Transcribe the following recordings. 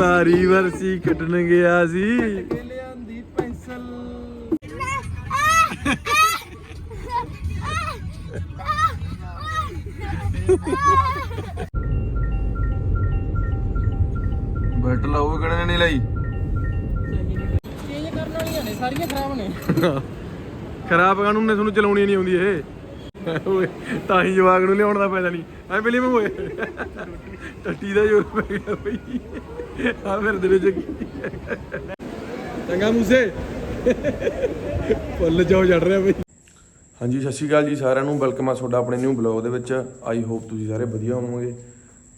ਵਾਰੀ ਵਰਸੀ ਕੱਟਣ ਗਿਆ ਸੀ। ਲਿਆਂਦੀ ਪੈਨਸਲ ਬੈਟ ਨਹੀਂ ਲਈ। ਚੇਂਜ ਕਰਨ ਵਾਲੀਆਂ ਨੇ ਸਾਰੀਆਂ ਖਰਾਬ ਨੇ। ਖਰਾਬ ਕਾਨੂੰਨ ਨੇ ਤੁਹਾਨੂੰ ਚਲਾਉਣੀ ਨਹੀਂ ਆਉਂਦੀ ਇਹ। ਓਏ, ਤਾਂ ਹੀ ਜਵਾਗ ਨੂੰ ਲਿਆਉਣ ਦਾ ਫਾਇਦਾ ਨਹੀਂ। ਐ ਫਿਲਮ ਹੋਏ ਟੱਟੀ ਦਾ ਜੋਰ ਪੈ ਗਿਆ ਬਈ। ਆ ਫਿਰ ਦੇ ਵਿੱਚ ਚੰਗਾ ਮੂਸੇ। ਫੁੱਲ ਚੋ ਚੜ ਰਿਹਾ ਬਈ। ਹਾਂਜੀ, ਸਤਿ ਸ਼੍ਰੀ ਅਕਾਲ ਜੀ ਸਾਰਿਆਂ ਨੂੰ। ਵੈਲਕਮ ਆ ਤੁਹਾਡਾ ਆਪਣੇ ਨਿਊ ਬਲੌਗ ਦੇ ਵਿੱਚ। ਆਈ ਹੋਪ ਤੁਸੀਂ ਸਾਰੇ ਵਧੀਆ ਹੋਵੋਗੇ।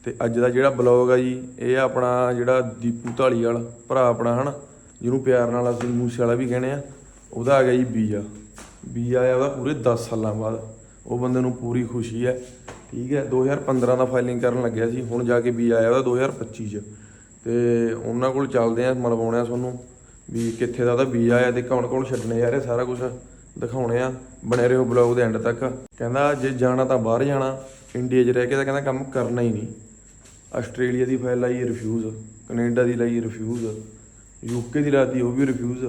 ਤੇ ਅੱਜ ਦਾ ਜਿਹੜਾ ਬਲੌਗ ਆ ਜੀ, ਇਹ ਆ ਆਪਣਾ ਜਿਹੜਾ ਦੀਪੂ ਢਾਲੀਵਾਲ ਭਰਾ ਆਪਣਾ, ਹਨਾ? ਜਿਹਨੂੰ ਪਿਆਰ ਨਾਲ ਅਸੀਂ ਮੂਸੇ ਵਾਲਾ ਵੀ ਕਹਿੰਦੇ ਆ। ਉਹਦਾ ਆ ਗਿਆ ਜੀ ਵੀਜ਼ਾ ਵੀਜ਼ਾ ਆਇਆ ਉਹਦਾ ਪੂਰੇ 10 ਸਾਲਾਂ ਬਾਅਦ। ਉਹ ਬੰਦੇ ਨੂੰ ਪੂਰੀ ਖੁਸ਼ੀ ਹੈ। ਠੀਕ ਹੈ 2015 ਦਾ ਫਾਈਲਿੰਗ ਕਰਨ ਲੱਗਿਆ ਸੀ। ਹੁਣ ਜਾ ਕੇ ਵੀਜ਼ਾ ਆਇਆ ਉਹਦਾ 2025 ਚ। ਤੇ ਉਹਨਾਂ ਕੋਲ ਚੱਲਦੇ ਆ ਮਲਵਾਉਣੇ ਆ ਤੁਹਾਨੂੰ। ਵੀ ਕਿੱਥੇ ਦਾ ਉਹਦਾ ਵੀਜ਼ਾ ਆਇਆ ਤੇ ਕੌਣ ਕੌਣ ਛੱਡਣੇ ਜਾ ਰਹੇ ਸਾਰਾ ਕੁਝ ਦਿਖਾਉਣੇ ਆ ਬਣੇ ਰਹੋ ਬਲੌਗ ਦੇ ਐਂਡ ਤੱਕ। ਕਹਿੰਦਾ, ਜੇ ਜਾਣਾ ਤਾਂ ਬਾਹਰ ਜਾਣਾ। ਇੰਡੀਆ 'ਚ ਰਹਿ ਕੇ ਤਾਂ ਕਹਿੰਦਾ ਕੰਮ ਕਰਨਾ ਹੀ ਨਹੀਂ। ਆਸਟ੍ਰੇਲੀਆ ਦੀ ਫਾਈਲ ਆਈ ਰਿਫਿਊਜ਼ ਕੈਨੇਡਾ ਦੀ ਲਈ ਰਿਫਿਊਜ਼ ਯੂਕੇ ਦੀ ਲਾਤੀ, ਉਹ ਵੀ ਰਿਫਿਊਜ਼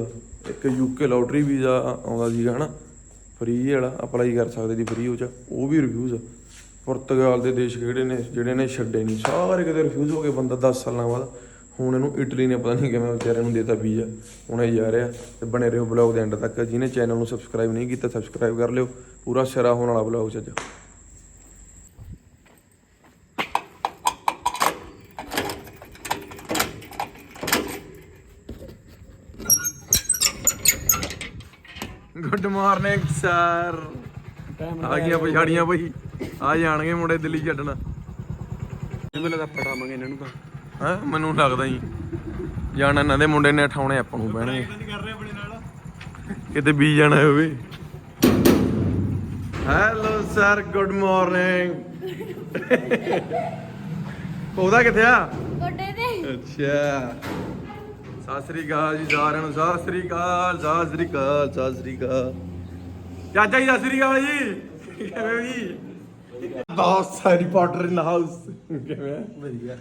ਇੱਕ ਯੂਕੇ ਲੋਟਰੀ ਵੀਜ਼ਾ ਆਉਂਦਾ ਸੀਗਾ, ਹਨਾ। ਫ੍ਰੀ ਵਾਲਾ ਅਪਲਾਈ ਕਰ ਸਕਦੇ ਦੀ ਫ੍ਰੀ ਉਹ ਚ, ਉਹ ਵੀ ਰਿਫਿਊਜ਼ ਪੁਰਤਗਾਲ ਦੇ ਦੇਸ਼ ਕਿਹੜੇ ਨੇ, ਜਿਹੜੇ ਨੇ ਛੱਡੇ ਨਹੀਂ। ਸਾਰੇ ਕਿਤੇ ਰਿਫਿਊਜ਼ ਹੋ ਗਏ ਬੰਦਾ 10 ਸਾਲਾਂ ਬਾਅਦ। ਹੁਣ ਇਹਨੂੰ ਇਟਲੀ ਨੇ ਪਤਾ ਨਹੀਂ ਕਿਵੇਂ ਵਿਚਾਰੇ ਨੂੰ ਦੇਤਾ ਵੀਜ਼ਾ। ਹੁਣ ਇਹ ਜਾ ਰਿਹਾ ਤੇ ਬਣੇ ਰਹੋ ਬਲੌਗ ਦੇ ਐਂਡ ਤੱਕ। ਜਿਹਨੇ ਚੈਨਲ ਨੂੰ ਸਬਸਕ੍ਰਾਈਬ ਨਹੀਂ ਕੀਤਾ ਸਬਸਕ੍ਰਾਈਬ ਕਰ ਲਿਓ। ਪੂਰਾ ਸਿਰਾ ਹੋਣ ਵਾਲਾ ਬਲੌਗ ਚ ਗੁੱਡ ਮਾਰਨਿੰਗ ਸਰ ਆ ਗਈਆਂ ਪਛਾੜੀਆਂ ਬਈ। ਆ ਜਾਣਗੇ ਮੁੰਡੇ ਦਿੱਲੀ ਛੱਡਣ। ਮੈਨੂੰ ਤਾਂ ਪੜਾਵਾਂਗੇ ਇਹਨਾਂ ਨੂੰ ਤਾਂ। ਹਾਂ? ਮੈਨੂੰ ਲੱਗਦਾ ਹੀ ਜਾਣਾ ਇਹਨਾਂ ਦੇ ਮੁੰਡੇ ਨੇ ਠਾਉਣੇ ਆਪਾਂ ਨੂੰ ਨਾਲ। ਕਿਤੇ ਵੀ ਜਾਣਾ ਹੋਵੇ। ਹੈਲੋ ਸਰ ਗੁੱਡ ਮਾਰਨਿੰਗ ਉਹਦਾ ਕਿੱਥੇ ਆ? ਗੋਡੇ ਤੇ। ਅੱਛਾ। ਸਤਿ ਸ੍ਰੀ ਅਕਾਲ ਜੀ ਸਾਰਿਆਂ ਨੂੰ ਸਤਿ ਸ੍ਰੀ ਅਕਾਲ ਸਤਿ ਸ੍ਰੀ ਅਕਾਲ ਸਤਿ ਸ੍ਰੀ ਅਕਾਲ। ਚਾਚਾ ਜੀ ਸਤਿ ਸ੍ਰੀ ਅਕਾਲ ਜੀ। ਕਿਵੇਂ ਹੋ ਜੀ? ਬਹੁਤ ਸਾਰੀ ਪਾਰਟਨਰ ਇਨ ਹਾਊਸ ਕਿਵੇਂ? ਵਧੀਆ।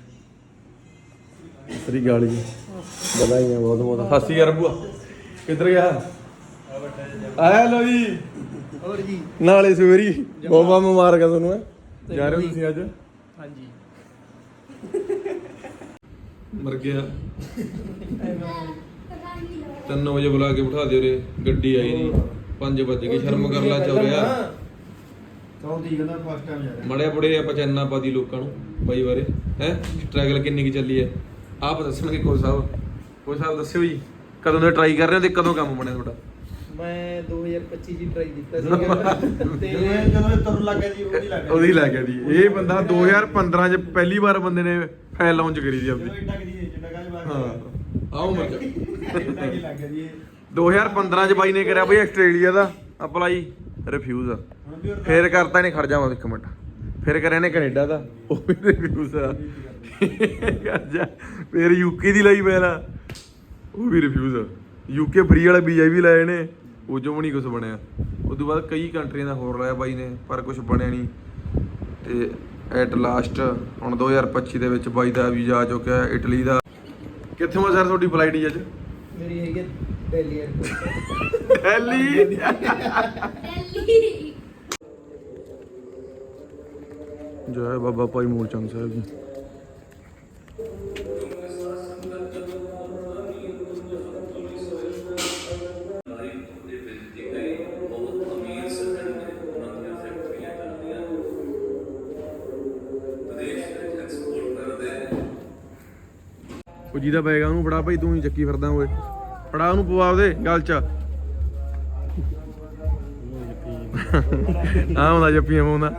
ਸਤਿ ਸ੍ਰੀ ਅਕਾਲ ਜੀ। ਬਧਾਈਆਂ ਬਹੁਤ ਬਹੁਤ। ਅਕਾਲ ਬੁਆ ਕਿੱਧਰ ਗਿਆ? ਆਇਆ ਲੋ ਜੀ। ਹੋਰ ਜੀ। ਨਾਲੇ ਸਵੇਰੀ। ਬੋਬਾ ਮੁਬਾਰਕਾਂ ਤੁਹਾਨੂੰ ਹੈਂ। ਜਾ ਰਹੇ ਹੋ ਤੁਸੀਂ ਅੱਜ ਹਾਂਜੀ ਮਰ ਗਿਆ। 3 ਵਜੇ ਬੁਲਾ ਕੇ ਬਿਠਾ ਦਿਓ ਰੇ ਗੱਡੀ ਆਈ ਨਹੀਂ 5 ਵਜੇ ਕੇ ਸ਼ਰਮ ਕਰ ਲਾ ਚੌਰਿਆ ਚੌਥੀ ਕਹਿੰਦਾ ਫਸਟ ਟਾਈਮ ਜਾ ਮੜਿਆ ਬੜੇ ਆਪਾਂ ਚੈਨਾ ਪਾਦੀ ਲੋਕਾਂ ਨੂੰ ਬਾਈ ਬਾਰੇ। ਹੈ? ਸਟਰਗਲ ਕਿੰਨੀ ਕੀ ਚੱਲੀ ਹੈ ਆਪ ਦੱਸਣਗੇ ਕੋਚ ਸਾਹਿਬ। ਕੋਚ ਸਾਹਿਬ ਦੱਸਿਓ ਜੀ ਕਦੋਂ ਦੇ ਟਰਾਈ ਕਰ ਰਹੇ ਹੋ ਤੇ ਕਦੋਂ ਕੰਮ ਬਣਿਆ ਤੁਹਾਡਾ? ਮੈਂ 2025 ਜੀ ਟਰਾਈ ਕੀਤਾ ਸੀ। ਤੇ ਜਦੋਂ ਤੁਰਨ ਲੱਗਾ ਜੀ ਉਹ ਨਹੀਂ ਲੱਗਾ ਉਹਦੀ ਲੱਗ ਗਿਆ ਦੀ ਇਹ ਬੰਦਾ 2015 ਚ ਪਹਿਲੀ ਵਾਰ ਬੰਦੇ ਨੇ ਫਾਈਲ ਲਾਂਚ ਕਰੀ ਇੱਡਾ ਜੀ ਜਿੱਡਾ ਬਾਗ ਹਾਂ। ਆਓ ਮਰ ਜਾ ਇੱਡਾ ਕੀ ਲੱਗ ਗਿਆ ਜੀ ਇਹ। 2015 ਚ ਬਾਈ ਨੇ ਕਰਿਆ ਬਈ ਆਸਟ੍ਰੇਲੀਆ ਦਾ। ਅਪਲਾਈ ਰਿਫਿਊਜ਼ ਫੇਰ ਕਰਤਾ ਇਹਨੇ ਖੜ ਜਾਵਾਂ ਇੱਕ ਮਿੰਟ। ਫਿਰ ਕਰਿਆ ਨੇ ਕੈਨੇਡਾ ਦਾ। ਉਹ ਵੀ ਰਿਫਿਊਜ਼ ਆ। ਕਰ ਜਾ। ਫੇਰ ਯੂਕੇ ਦੀ ਲਈ ਪਹਿਲਾਂ। ਉਹ ਵੀ ਰਿਫਿਊਜ਼ ਆ। ਯੂਕੇ ਫ੍ਰੀ ਵਾਲਾ ਵੀਜ਼ਾ ਵੀ ਲਾਏ ਨੇ। ਉਹ ਵੀ ਨਹੀਂ ਕੁਝ ਬਣਿਆ। ਉਸ ਤੋਂ ਬਾਅਦ ਕਈ ਕੰਟਰੀਆਂ ਦਾ ਹੋਰ ਲਾਇਆ ਬਾਈ ਨੇ ਪਰ ਕੁਝ ਬਣਿਆ ਨਹੀਂ। ਤੇ ਐਟ ਲਾਸਟ ਹੁਣ 2025 ਦੇ ਵਿੱਚ ਬਾਈ ਦਾ ਵੀਜ਼ਾ ਆ ਚੁੱਕਿਆ ਹੈ ਇਟਲੀ ਦਾ। ਕਿੱਥੋਂ ਆ ਸਰ ਤੁਹਾਡੀ ਫਲਾਈਟ ਜੀ ਅੱਜ? ਮੇਰੀ ਹੈਗੀ ਹੈ ਦਿੱਲੀ 에ਅਰਪੋਰਟ ਦਿੱਲੀ? ਦਿੱਲੀ। ਜੈ ਬਾਬਾ ਭਾਈ ਮੂਲਚੰਦ ਸਾਹਿਬ ਜੀ। ਉਹ ਜਿਹਦਾ ਬੈਗ ਆ ਉਹਨੂੰ ਫੜਾ ਭਾਈ ਤੂੰ ਹੀ ਚੱਕੀ ਫਿਰਦਾ ਓਏ। ਫੜਾ ਉਹਨੂੰ ਪਵਾ ਉਹਦੇ ਗੱਲ ਚ। ਆ ਹੁੰਦਾ ਜੱਪੀਆਂ ਪਾਉਂਦਾ।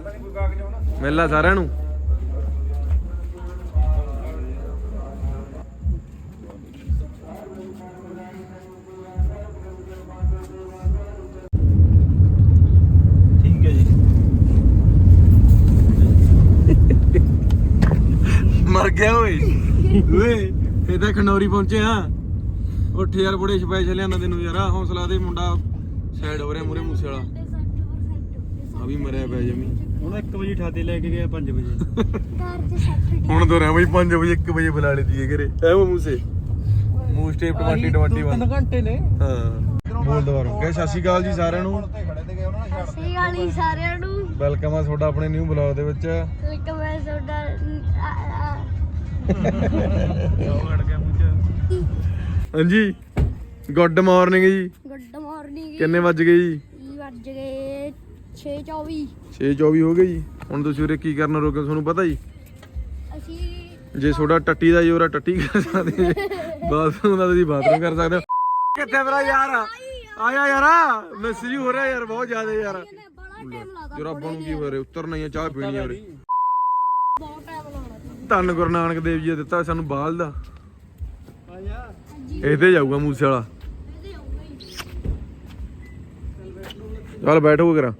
ਮਿਲਦਾ ਸਾਰਿਆਂ ਨੂੰ। ਮਰ ਗਿਆ ਓਏ। ਓਏ। ਇਹ ਤਾਂ ਖਨੌਰੀ ਪਹੁੰਚੇ ਆ। ਉੱਠ ਯਾਰ ਬੜੇ ਸਪੈਸ਼ਲ ਲਿਆਂਦਾ ਤੈਨੂੰ ਯਾਰ। ਹੌਸਲਾ ਦੇ ਮੁੰਡਾ ਸਾਈਡ ਹੋ ਰਿਹਾ ਮੂਰੇ ਮੂਸੇ ਵਾਲਾ। ਆ ਵੀ ਮਰਿਆ ਪਿਆ ਜਮੀ। ਹੁਣ 1 ਵਜੇ ਠਾਦੇ ਲੈ ਕੇ ਗਿਆ 5 ਵਜੇ। ਹੁਣ ਤੋਂ ਰਹਿ ਬਈ 5 ਵਜੇ 1 ਵਜੇ ਬੁਲਾ ਲਈ ਦੀ ਘਰੇ। ਐ ਮੂੰਹ ਸੇ ਮੂੰਹ ਸਟੇਪ 2021 ਘੰਟੇ ਨੇ। ਹਾਂ। ਬੋਲ ਦੁਬਾਰਾ ਕਹੇ ਸਤਿ ਸ਼੍ਰੀ ਅਕਾਲ ਜੀ ਸਾਰਿਆਂ ਨੂੰ। ਸਹੀ ਗਾਲੀ ਸਾਰਿਆਂ ਨੂੰ। ਵੈਲਕਮ ਆ ਤੁਹਾਡਾ ਆਪਣੇ ਨਿਊ ਬਲੌਗ ਦੇ ਵਿੱਚ। ਇੱਕ ਮੈਂ ਤੁਹਾਡਾ ਆ- ਆ- ਹਾਂਜੀ ਗੁੱਡ ਮਾਰਨਿੰਗ ਜੀ। ਗੁੱਡ ਮਾਰਨਿੰਗ ਕਿੰਨੇ ਵੱਜ ਗਏ ਜੀ? ਵੱਜ ਗਏ 6:24 6:24 ਹੋ ਗਏ ਜੀ। ਹੁਣ ਤੁਸੀਂ ਉਰੇ ਕੀ ਕਰਨ ਰੋਕੇ ਤੁਹਾਨੂੰ ਪਤਾ ਜੀ? ਅਸੀਂ ਜੇ ਤੁਹਾਡਾ ਟੱਟੀ ਦਾ ਜੋਰਾ ਟੱਟੀ ਕਰ ਸਕਦੇ ਜੇ ਬਾਥਰੂਮ ਦਾ ਤੁਸੀਂ ਬਾਥਰੂਮ ਕਰ ਸਕਦੇ ਹੋ। ਕਿੱਥੇ ਮੇਰਾ ਯਾਰ? ਆਇਆ ਯਾਰ ਮੈਸੇਜ ਹੋ ਰਿਹਾ ਯਾਰ ਬਹੁਤ ਜ਼ਿਆਦਾ ਯਾਰ। ਜਰਾਬਾਂ ਨੂੰ ਕੀ ਹੋ ਰਿਹਾ? ਉਤਰਨਾ ਹੀ ਆ ਚਾਹ ਪੀਣੀ ਉਰੇ। ਬਹੁਤ ਟਾਈਮ ਲਾਉਣਾ ਧੰਨ ਗੁਰੂ ਨਾਨਕ ਦੇਵ ਜੀ ਨੇ ਦਿੱਤਾ ਸਾਨੂੰ ਬਾਲ ਦਾ। ਆਇਆ ਇਹਦੇ ਜਾਊਗਾ ਮੂਸੇ ਵਾਲਾ। ਚੱਲ ਬੈਠੋ ਕਰਾਂ।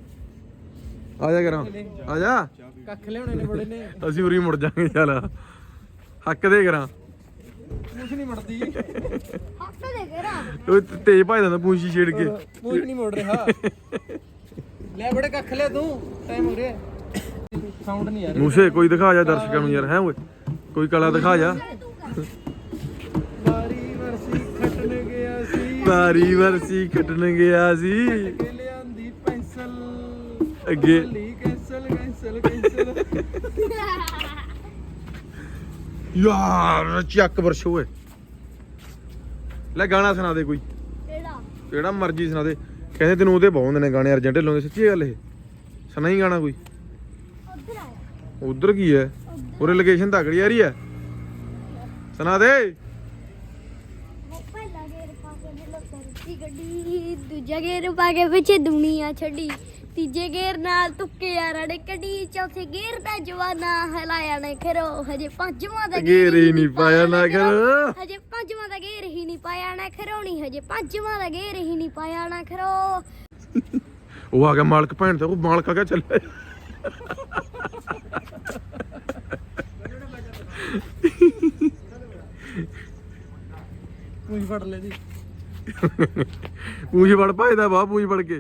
ਆ ਜਾ ਕਰਾਂ। ਆ ਜਾ। ਕੱਖ ਲਿਆਉਣੇ ਨੇ ਬੜੇ ਨੇ ਅਸੀਂ ਉਰੀ ਮੁੜ ਜਾਾਂਗੇ ਚੱਲ। ਹੱਕ ਦੇ ਕਰਾਂ। ਕੁਛ ਨਹੀਂ ਮੜਦੀ ਹੱਥ ਦੇ ਕੇ ਰਾ ਉਹ ਤੇਜ ਭਜਦਾ ਹੁੰਦਾ ਪੂੰਛੀ ਛੇੜ ਕੇ। ਕੁਛ ਨਹੀਂ ਮੁੜ ਰਿਹਾ। ਲੈ ਬੜੇ ਕੱਖ ਲਿਆ ਤੂੰ। ਟਾਈਮ ਹੋ ਰਿਹਾ। ਸਾਊਂਡ ਨਹੀਂ ਆ ਰਿਹਾ। ਮੂਸੇ ਕੋਈ ਦਿਖਾ ਜਾ ਦਰਸ਼ਕਾਂ ਨੂੰ ਯਾਰ ਹੈ ਓਏ? ਕੋਈ ਕਲਾ ਦਿਖਾ ਜਾ। ਵਾਰੀ ਵਰਸੀ ਖੱਟਣ ਗਿਆ ਸੀ। ਬਾਰੀ ਵਰਸੀ ਕੱਟਣ ਗਿਆ ਸੀ। ਕੇ ਲਿਆਂਦੀ ਪੈਨਸਲ। ਅੱਗੇ। ਲਈ ਕੈਂਸਲ ਕੈਂਸਲ ਕੈਂਸਲ। ਯਾਰ ਚੱਕ ਵਰਸ਼ ਓਏ। ਲੈ ਗਾਣਾ ਸੁਣਾ ਦੇ ਕੋਈ। ਕਿਹੜਾ? ਜਿਹੜਾ ਮਰਜ਼ੀ ਸੁਣਾ ਦੇ। ਕਹਿੰਦੇ ਤੈਨੂੰ ਉਹਦੇ ਬਹੁਤ ਨੇ ਗਾਣੇ ਅਰਜੈਂਟ ਢਿੱਲੋਂ ਦੇ ਸੱਚੀ ਗੱਲ ਇਹ। ਸੁਣਾਈ ਗਾਣਾ ਕੋਈ? ਉਧਰ ਕੀ ਹੈ? ਉਰੇ ਲੋਕੇਸ਼ਨ ਤਕੜੀ ਆ ਰਹੀ ਹੈ। ਸੁਣਾ ਦੇ। ਉਹ ਪਹਿਲਾ ਗੇਰ ਪਾ ਕੇ ਦਿਲੋਂ ਕਰਤੀ ਗੱਡੀ। ਦੂਜਾ ਗੇਰ ਪਾ ਕੇ ਪਿੱਛੇ ਦੁਨੀਆ ਛੱਡੀ। ਤੀਜੇ ਗੇਰ ਨਾਲ ਤੁੱਕੇ ਯਾਰਾਂ ਨੇ ਕੱਢੀ। ਚੌਥੇ ਗੇਰ ਦਾ ਜਵਾਨਾ ਹਲਾਇਆ ਨੇ ਖਰੋ। ਹਜੇ ਪੰਜਵਾਂ ਦਾ ਗੇਰ ਹੀ ਨਹੀਂ ਪਾਇਆ ਨਾ ਕਰੋ ਹਜੇ ਪੰਜਵਾਂ ਦਾ ਗੇਰ ਹੀ ਨਹੀਂ ਪਾਇਆ ਨਾ ਖਰੋਣੀ ਹਜੇ ਪੰਜਵਾਂ ਦਾ ਗੇਰ ਹੀ ਨਹੀਂ ਪਾਇਆ ਨਾ ਖਰੋ। ਉਹ ਆ ਗਿਆ ਮਾਲਕ ਭੈਣ ਤੇ। ਉਹ ਮਾਲਕ ਆ ਗਿਆ ਚੱਲਿਆ। ਪੂੰਝ ਫੜ ਲੈ ਦੀ ਪੂੰਛ ਵੜ ਭਜਦਾ ਬਾ ਪੂੰਛ ਵੜ ਕੇ।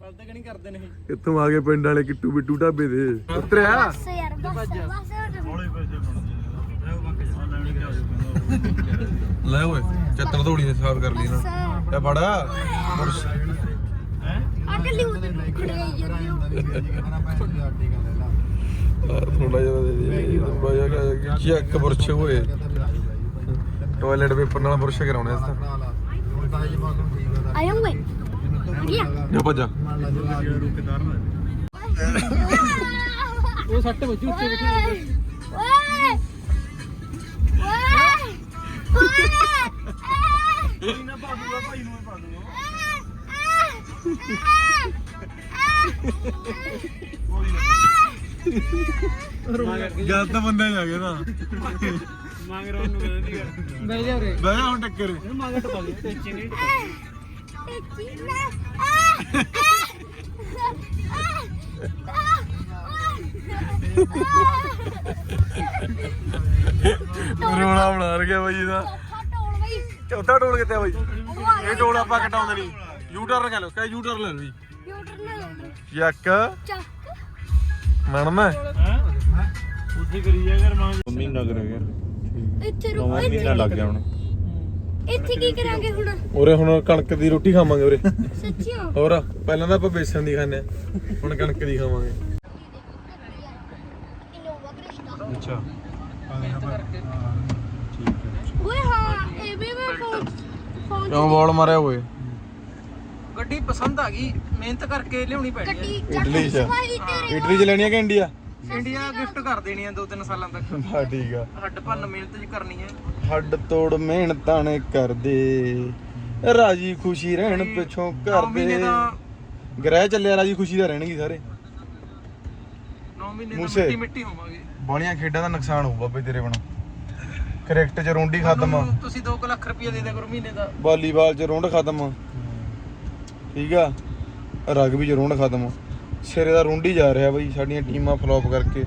ਬਲ ਤਾਂ ਕਣੀ ਕਰਦੇ ਨੇ ਇਹ? ਕਿੱਥੋਂ ਆ ਗਏ ਪਿੰਡ ਵਾਲੇ ਕਿੱਟੂ ਬਿੱਟੂ ਢਾਬੇ ਦੇ। ਉਤਰਿਆ। ਬਸ ਯਾਰ ਬਸ ਬਸ ਲੈ ਓਏ ਚੱਤਰ ਥੋੜੀ ਨੇ ਸਾਫ਼ ਕਰ ਲਈ ਨਾ। ਇਹ ਫੜਾ। ਅਗਲੀ ਉਧਰ ਖੜੇ ਜਾਂਦੇ ਥੋੜਾ ਜਿਹਾ ਦੇ ਦੇ ਥੋੜਾ ਜਿਹਾ ਚੈੱਕ ਬੁਰਸ਼ ਹੋਏ। ਟਾਇਲਟ ਪੇਪਰ ਨਾਲ ਬੁਰਸ਼ ਕਰਾਉਣੇ ਇਸ ਤਾਂ। ਆਇਆ ਓਏ ਆ ਗਿਆ ਜਾ ਭੱਜਾ ਉਹ ਸੱਟ ਵੱਜੂ ਉੱਤੇ ਬੈਠੇ ਓਏ ਓਏ। ਓਏ। ਨਾ ਪਾਦੂਗਾ ਭਾਈ ਨੂੰ ਪਾਦੂਗਾ ਗੱਲ ਤਾਂ ਬੰਦੇ ਜਾ ਗਏ ਨਾ। ਮੰਗ ਰਹਾ ਨੂੰ ਕਹਿੰਦੀ ਕਰ। ਬਹਿ ਜਾ ਉਰੇ। ਬਹਿ ਜਾ ਹੁਣ ਟੱਕਰ। ਮੰਗ ਟਪਾ ਲਈ ਟੇਚੇਂਗੇ ਰੋਣਾ ਬਣਾ ਰਿਹਾ ਬਾਈ ਇਹਦਾ। ਚੌਥਾ ਟੋਲ ਕਿੱਥੇ ਆ ਬਾਈ? ਇਹ ਟੋਲ ਆਪਾਂ ਕਟਾਉਂਦੇ ਨਹੀਂ। ਯੂ ਟਰਨ ਕਰ ਲਓ ਕਹੇ ਯੂ ਟਰਨ ਲੈ ਲਓ ਜੀ। ਯੱਕ। ਮਣਨਾ ਉੱਥੇ ਕਰੀ ਜਾ। ਕਰ ਮੰਗ ਮਹੀਨਾ ਕਰੇਗਾ ਇੱਥੇ ਰੁਕ ਮਹੀਨਾ ਲੱਗ ਗਿਆ ਹੁਣ। ਇੱਥੇ ਕੀ ਕਰਾਂਗੇ ਹੁਣ? ਉਰੇ ਹੁਣ ਕਣਕ ਦੀ ਰੋਟੀ ਖਾਵਾਂਗੇ ਉਰੇ। ਸੱਚੀ ਹੋਰ ਪਹਿਲਾਂ ਤਾਂ ਆਪਾਂ ਬੇਸਣ ਦੀ ਖਾਂਦੇ ਹੁਣ ਕਣਕ ਦੀ ਖਾਵਾਂਗੇ। ਇਨੋਵਾ ਕ੍ਰਿਸ਼ਨਾ ਅੱਛਾ। ਓਏ ਹਾਂ ਇਹ ਵੀ ਮੈਂ ਫੋਨ ਫੋਨ ਕਿਉਂ ਬੋਲ ਮਾਰਿਆ ਓਏ? ਗੱਡੀ ਪਸੰਦ ਆ ਗਈ ਮਿਹਨਤ ਕਰਕੇ ਲਿਆਉਣੀ ਪੈਣੀ ਹੈ ਗੱਡੀ ਇਟਲੀ ਚ। ਤੇਰੇ ਇਟਲੀ ਚ ਲੈਣੀ ਆ ਕਿ ਇੰਡੀਆ? ਇੰਡੀਆ ਗਿਫਟ ਕਰ ਦੇਣੀ ਆ 2-3 ਸਾਲਾਂ ਤੱਕ। ਹਾਂ ਠੀਕ ਆ। ਹੱਡ ਭੰਨ ਮਿਹਨਤ ਜੀ ਕਰਨੀ ਹੈ ਹੱਡ ਤੋੜ ਮਿਹਨਤਾਂ ਨੇ ਕਰਦੇ। ਰਾਜੀ ਖੁਸ਼ੀ ਰਹਿਣ ਪਿੱਛੋਂ ਨੌ ਮਹੀਨੇ ਕਰਦੇ ਦਾ ਗ੍ਰਹਿ ਚੱਲਿਆ ਰਾਜੀ ਖੁਸ਼ੀ ਦਾ ਰਹਿਣਗੇ ਸਾਰੇ। 9 ਮਹੀਨੇ ਦਾ ਮੂਸੇ। ਮਿੱਟੀ ਮਿੱਟੀ ਹੋਵਾਂਗੇ। ਬਾਲੀਆਂ ਖੇਡਾਂ ਦਾ ਨੁਕਸਾਨ ਹੋਊ ਬਾਬੇ ਤੇਰੇ ਬਣਾ ਕ੍ਰਿਕਟ ਚ ਰੋਂਡੀ ਖਤਮ। ਤੁਹਾਨੂੰ ਤੁਸੀਂ 2 ਲੱਖ ਰੁਪਏ ਦੇ ਦਿਆ ਕਰੋ ਮਹੀਨੇ ਦਾ। ਵਾਲੀਬਾਲ ਚ ਰੋਂਡ ਖਤਮ। ਠੀਕ ਆ। ਰਗਬੀ ਚ ਰੋਂਡ ਖਤਮ। ਸਿਰੇ ਦਾ ਰੋਂਡੀ ਜਾ ਰਿਹਾ ਬਈ ਸਾਡੀਆਂ ਟੀਮਾਂ ਫਲॉप ਕਰਕੇ।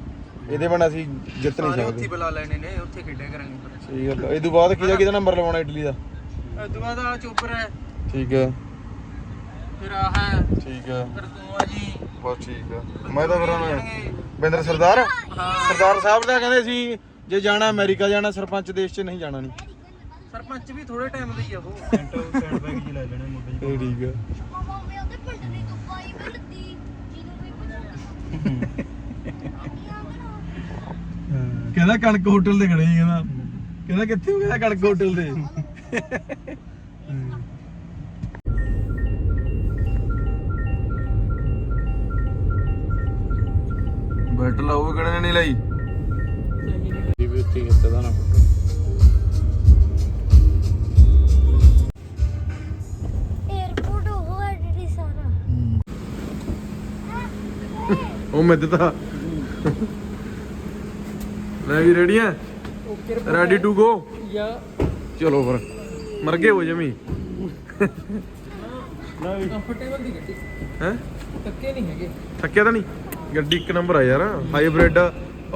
ਇਹਦੇ ਬਣਾ ਅਸੀਂ ਜਿੱਤ ਨਹੀਂ ਸਾਰੇ ਉੱਥੇ ਹੀ ਸਕਦੇ ਬੁਲਾ ਲੈਣੇ ਨੇ ਉੱਥੇ ਖੇਡਿਆ ਕਰਾਂਗੇ ਸਹੀ ਗੱਲ ਇਹ ਤੋਂ ਬਾਅਦ ਕਿਹਦਾ ਕਿਹਦਾ ਨੰਬਰ ਲਵਾਉਣਾ ਇਟਲੀ ਦਾ? ਇਹ ਤੋਂ ਬਾਅਦ ਆ ਚੋਪਰ ਹੈ। ਠੀਕ ਹੈ ਫਿਰ ਆ ਹੈ। ਠੀਕ ਆ। ਫਿਰ ਤੂੰ ਆ ਜੀ। ਬਸ ਠੀਕ ਆ। ਮੈਂ ਤਾਂ ਫਿਰ ਹੁਣ ਬਿੰਦਰ ਸਰਦਾਰ? ਸਰਦਾਰ ਸਾਹਿਬ ਦਾ ਕਹਿੰਦੇ ਸੀ ਜੇ ਜਾਣਾ ਅਮਰੀਕਾ ਜਾਣਾ ਸਰਪੰਚ ਦੇਸ਼ 'ਚ ਨਹੀਂ ਜਾਣਾ ਨਹੀਂ ਸਰਪੰਚ ਵੀ ਥੋੜੇ ਟਾਈਮ ਦਾ ਹੀ ਆ ਉਹ। ਇਹ ਠੀਕ ਆ। ਮਾਮਾ ਮੈਂ ਉਹਦੇ ਕਹਿੰਦਾ ਕਣਕ ਹੋਟਲ ਤੇ ਖੜੇ ਸੀ ਕਹਿੰਦਾ। ਕਹਿੰਦਾ ਕਿੱਥੇ ਹੋ ਗਿਆ ਕਣਕ ਹੋਟਲ ਤੇ? ਬੈਟ ਲਾਓ ਕਿਹੜੇ ਨੇ ਨਹੀਂ ਲਈ। ਵੀ ਉੱਤੇ ਕੀਤਾ ਦਾ ਨਾ ਫੋਟੋ। ਉਹ ਮੈਂ ਦਿੱਤਾ। ਲੈ ਵੀ ਰੈਡੀ ਆ? Okay ready to go yeah. ਚਲੋ ਫਿਰ ਮਰ ਗਏ ਹੋ ਜਮੀ। ਕੰਫਰਟੇਬਲ ਦੀ ਗੱਡੀ। ਹੈ? ਟੱਕੇ ਨਹੀਂ ਹੈਗੇ। ਥੱਕਿਆ ਤਾਂ ਨਹੀਂ? ਗੱਡੀ ਇੱਕ ਨੰਬਰ ਆ ਯਾਰ। ਹਾਈਬ੍ਰਿਡ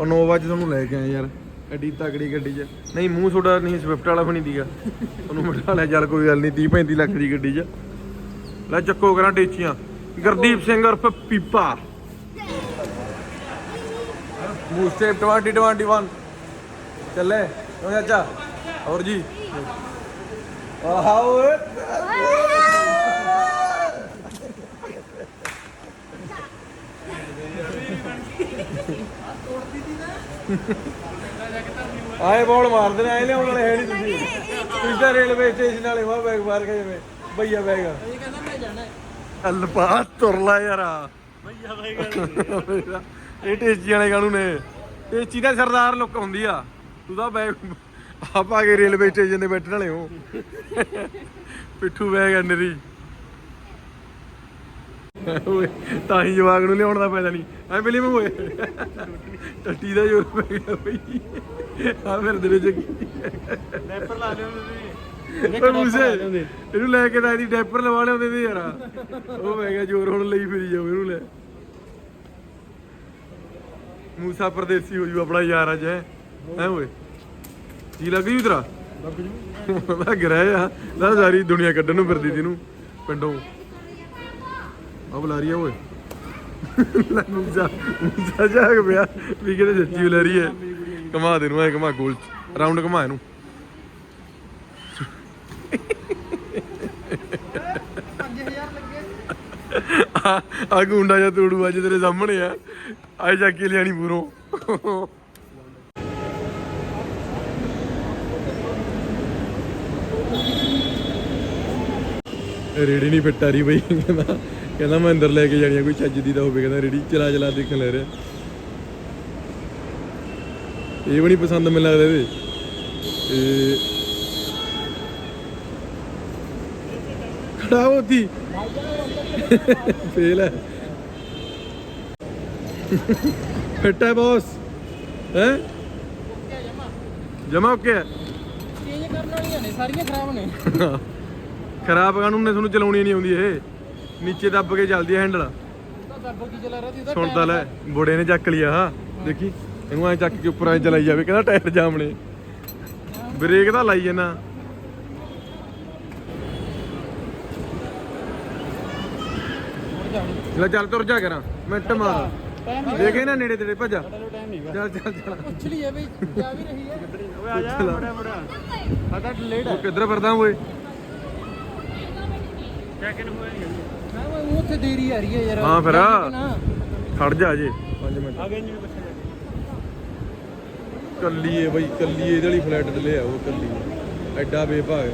ਨੋਵਾ ਚ ਤੁਹਾਨੂੰ ਲੈ ਕੇ ਆਏ ਯਾਰ। ਐਡੀ ਤਗੜੀ ਗੱਡੀ ਚ। ਨਹੀਂ ਮੂੰਹ ਤੁਹਾਡਾ ਨਹੀਂ ਸਵਿਫਟ ਵਾਲਾ ਨਹੀਂ ਦੀਗਾ। ਤੁਹਾਨੂੰ ਬਿਠਾ ਲਿਆ ਚੱਲ ਕੋਈ ਗੱਲ ਨਹੀਂ 30 35 ਲੱਖ ਦੀ ਗੱਡੀ ਚ। ਲੈ ਚੱਕੋ ਕਰਾਂ ਟੇਚੀਆਂ। ਗੁਰਦੀਪ ਸਿੰਘ ਉਰਫ ਪੀਪਾ। ਬੂਸਟੇ 2021 ਚੱਲੇ ਹੋ ਚਾਚਾ ਹੋਰ ਜੀ ਆਹਾ ਓਏ ਆਏ ਬੋਲ ਮਾਰਦੇ ਨੇ ਆਏ ਲਿਆਉਣ ਵਾਲੇ ਹੈ ਨਹੀਂ ਤੁਸੀਂ ਤੁਸੀਂ ਤਾਂ ਰੇਲਵੇ ਸਟੇਸ਼ਨ ਵਾਲੇ ਵਾ ਬੈਗ ਮਾਰ ਕੇ ਜਿਵੇਂ ਭਈਆ ਬੈਗ ਇਹ ਕਹਿੰਦਾ ਮੈਂ ਜਾਣਾ ਹੈ ਅਲਪਾ ਤੁਰ ਲਾ ਯਾਰ ਭਈਆ ਬੈਗ ਇਹ ਟੇਚੀ ਵਾਲੇ ਕਾਨੂੰ ਨੇ। ਟੇਚੀ ਦਾ ਸਰਦਾਰ ਲੁੱਕ ਹੁੰਦੀ ਆ। ਤੂੰ ਤਾਂ ਬੈਗ ਆਪ ਆ ਕੇ ਰੇਲਵੇ ਸਟੇਸ਼ਨ ਤੇ ਬੈਠਣ ਵਾਲੇ ਹੋ। ਪਿੱਠੂ ਬੈਗ ਆ ਨਰੀ ਤਾਂ ਹੀ ਜਵਾਗ ਨੂੰ ਲਿਆਉਣ ਦਾ ਫਾਇਦਾ ਨਹੀਂ। ਐ ਬਿਲੀ ਮੈਂ ਹੋਏ ਟੱਟੀ ਦਾ ਜ਼ੋਰ ਪੈ ਗਿਆ ਬਈ। ਆ ਫਿਰ ਦੇ ਚ ਰੈਪਰ ਲਾ ਲਿਓ ਤੁਸੀਂ ਓਏ ਮੂਸੇ ਇਹਨੂੰ ਲੈ ਕੇ ਤਾਂ ਇਹਦੀ ਡੈਪਰ ਲਵਾ ਲਿਆਉਂਦੇ ਤੇ ਯਾਰ। ਉਹ ਮੈਂ ਕਿਹਾ ਜ਼ੋਰ ਹੁਣ ਲਈ ਫਿਰੀ ਜਾਓ ਇਹਨੂੰ ਲੈ। ਮੂਸਾ ਪਰਦੇਸੀ ਹੋ ਜੂ ਆਪਣਾ ਯਾਰ ਅੱਜ ਹੈ? ਹੈ ਓਏ? ਜੀ ਲੱਗ ਜੂ ਤੇਰਾ ਲੱਗ ਰਿਹਾ ਆ। ਨਾ ਸਾਰੀ ਦੁਨੀਆ ਕੱਢਣ ਨੂੰ ਫਿਰਦੀ ਤੀ ਨੂੰ ਪਿੰਡੋਂ। ਆ ਬੁਲਾ ਓਏ। ਲੈ ਮੂਸਾ ਮੂਸਾ ਜਾਗ ਪਿਆ। ਵੀ ਕਿਤੇ ਸੱਚੀ ਬੁਲਾ ਰਹੀ ਹੈ। ਕਮਾ ਦੇ ਨੂੰ ਐ ਕਮਾ ਗੋਲ ਰਾਉਂਡ ਕਮਾ ਇਹਨੂੰ। ਆ ਆ ਗੁੰਡਾ ਜਾਂ ਤੋੜੂ ਅੱਜ ਤੇਰੇ ਸਾਹਮਣੇ ਆ। ਆ ਜਾ ਕੇ ਲਿਆਣੀ ਪੂਰੋਂ ਰੇੜੀ ਨਹੀਂ ਫਿੱਟ ਆ ਰਹੀ ਬਈ। ਕਹਿੰਦਾ ਕਹਿੰਦਾ ਮੈਂ ਅੰਦਰ ਲੈ ਕੇ ਜਾਣੀ ਆ, ਕੋਈ ਚੱਜ ਦੀ ਦਾ ਹੋਵੇ, ਕਹਿੰਦਾ ਰੇੜੀ ਚਲਾ ਚਲਾ ਦੇਖਣ ਲੈ ਰਿਹਾ। ਇਹ ਵੀ ਨਹੀਂ ਪਸੰਦ ਮੈਨੂੰ ਲੱਗਦਾ ਇਹਦੇ। ਇਹ ਖੜਾ ਹੋਤੀ ਫੇਲ ਹੈ ਫਿੱਟ ਹੈ ਬੌਸ? ਹੈ? ਜਮਾ ਓਕੇ ਹੈ? ਚੇਂਜ ਕਰਨ ਵਾਲੀਆਂ ਨੇ ਸਾਰੀਆਂ ਖਰਾਬ ਨੇ। ਖਰਾਬ ਕਾਨੂੰਨ ਨੇ ਤੁਹਾਨੂੰ ਚਲਾਉਣੀ ਨਹੀਂ ਆਉਂਦੀ ਇਹ। ਨੀਚੇ ਦੱਬ ਕੇ ਚੱਲਦੀ ਹੈ ਹੈਂਡਲ। ਤਾਂ ਦੱਬ ਕੀ ਚਲਾ ਰਿਹਾ ਸੀ ਉਹਦਾ ਸੁਣਦਾ ਲੈ ਬੁੜੇ ਨੇ ਚੱਕ ਲਿਆ ਹਾਂ। ਦੇਖੀ ਇਹਨੂੰ ਐ ਚੱਕ ਕੇ ਉੱਪਰ ਐ ਚਲਾਈ ਜਾਵੇ ਕਹਿੰਦਾ ਟਾਇਰ ਜਾਮਣੇ ਬ੍ਰੇਕ ਤਾਂ ਲਾਈ ਜਨਾ। ਲੈ ਚੱਲ ਤੁਰ ਜਾ ਕਰਾਂ ਮਿੰਟ ਮਾਰ। ਦੇਖੇ ਨਾ ਨੇੜੇ ਤੇੜੇ ਭੱਜਾ। ਚੱਲ ਚੱਲ ਚੱਲ। ਪੁੱਛ ਲਈ ਹੈ ਵੀ ਜਾ ਵੀ ਰਹੀ ਹੈ ਓਏ ਆ ਜਾ ਬੜਾ ਆ ਤਾਂ ਲੇਟ ਉਹ ਕਿੱਧਰ ਫਿਰਦਾ ਓਏ? ਚੈੱਕ ਇਨ ਹੋਇਆ ਨਹੀਂ ਮੈਂ ਉਹ ਉੱਥੇ ਦੇਰੀ ਆ ਰਹੀ ਹੈ ਯਾਰ। ਹਾਂ ਫਿਰ। ਖੜ ਜਾ ਅਜੇ। 5 ਮਿੰਟ। ਆ ਗਏ ਨਹੀਂ ਪੁੱਛਣ ਕੱਲੀਏ ਬਈ ਕੱਲੀਏ ਇਹਦੇ ਵਾਲੀ ਫਲੈਟ ਤੇ ਲਿਆ ਉਹ ਕੱਲੀ ਐਡਾ ਬੇਭਾਗ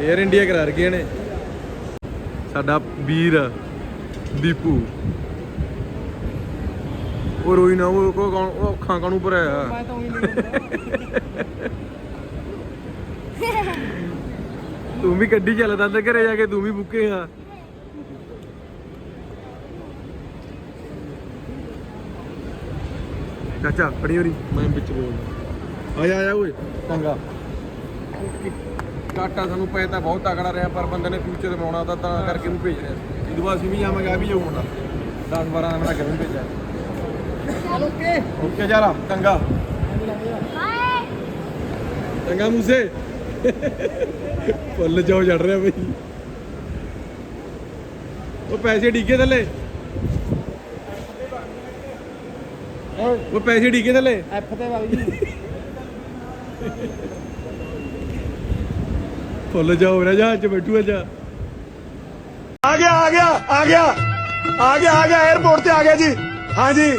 에ਅਰ ਇੰਡੀਆ ਕਰਾ ਰਗੇ ਨੇ ਸਾਡਾ ਵੀਰ ਦੀਪੂ। ਉਹ ਰੋਈ ਨਾ ਉਹ ਕੋ ਕੌਣ ਉਹ ਅੱਖਾਂ ਕਾਣੂ ਭਰਿਆ? ਮੈਂ ਤਾਂ ਉਹੀ ਨਹੀਂ ਤੂੰ ਵੀ ਗੱਡੀ ਚੱਲਦਾ ਤੇ ਘਰੇ ਜਾ ਕੇ ਤੂੰ ਵੀ ਬੁੱਕੇ ਆ। ਚਾਚਾ ਫੜੀ ਹੋਰੀ। ਮੈਂ ਵਿੱਚ ਬੋਲ ਆ ਜਾ ਆ ਜਾ ਓਏ। ਚੰਗਾ। ਕਾਟਾ ਸਾਨੂੰ ਪਏ ਤਾਂ ਬਹੁਤ ਤਕੜਾ ਰਿਹਾ ਪਰ ਬੰਦੇ ਨੇ ਫਿਊਚਰ ਬਣਾਉਣਾ ਤਾਂ ਤਾਂ ਕਰਕੇ ਨੂੰ ਭੇਜ ਰਿਹਾ। ਸੀ ਬਾਅਦ ਅਸੀਂ ਵੀ ਜਾਵਾਂਗੇ ਆ ਵੀ ਜਾਊ ਮੁੰਡਾ। 10 12 ਦਾ ਕੇ ਵੀ ਭੇਜਿਆ? ਓਕੇ। ਓਕੇ ਜਾਰਾ ਚੰਗਾ। ਹਾਏ ਚੰਗਾ ਮੂਸੇ। ਫੁੱਲ ਚਾਉ ਚੜ ਰਿਹਾ ਬਈ। ਉਹ ਪੈਸੇ ਡੀਕੇ ਥੱਲੇ। ਉਹ ਪੈਸੇ ਡੀਕੇ ਥੱਲੇ। ਐਫ ਤੇ ਵਗ ਜੀ। ਫੁੱਲ ਜਾ ਹੋ ਰਿਹਾ ਜਹਾਜ਼ ਚ ਬੈਠੂ ਜਾ ਆ ਗਿਆ ਆ ਗਿਆ ਆ ਗਿਆ। ਆ ਗਿਆ ਆ ਗਿਆ 에어ਪੋਰਟ ਤੇ ਆ ਗਿਆ ਜੀ। ਹਾਂ ਜੀ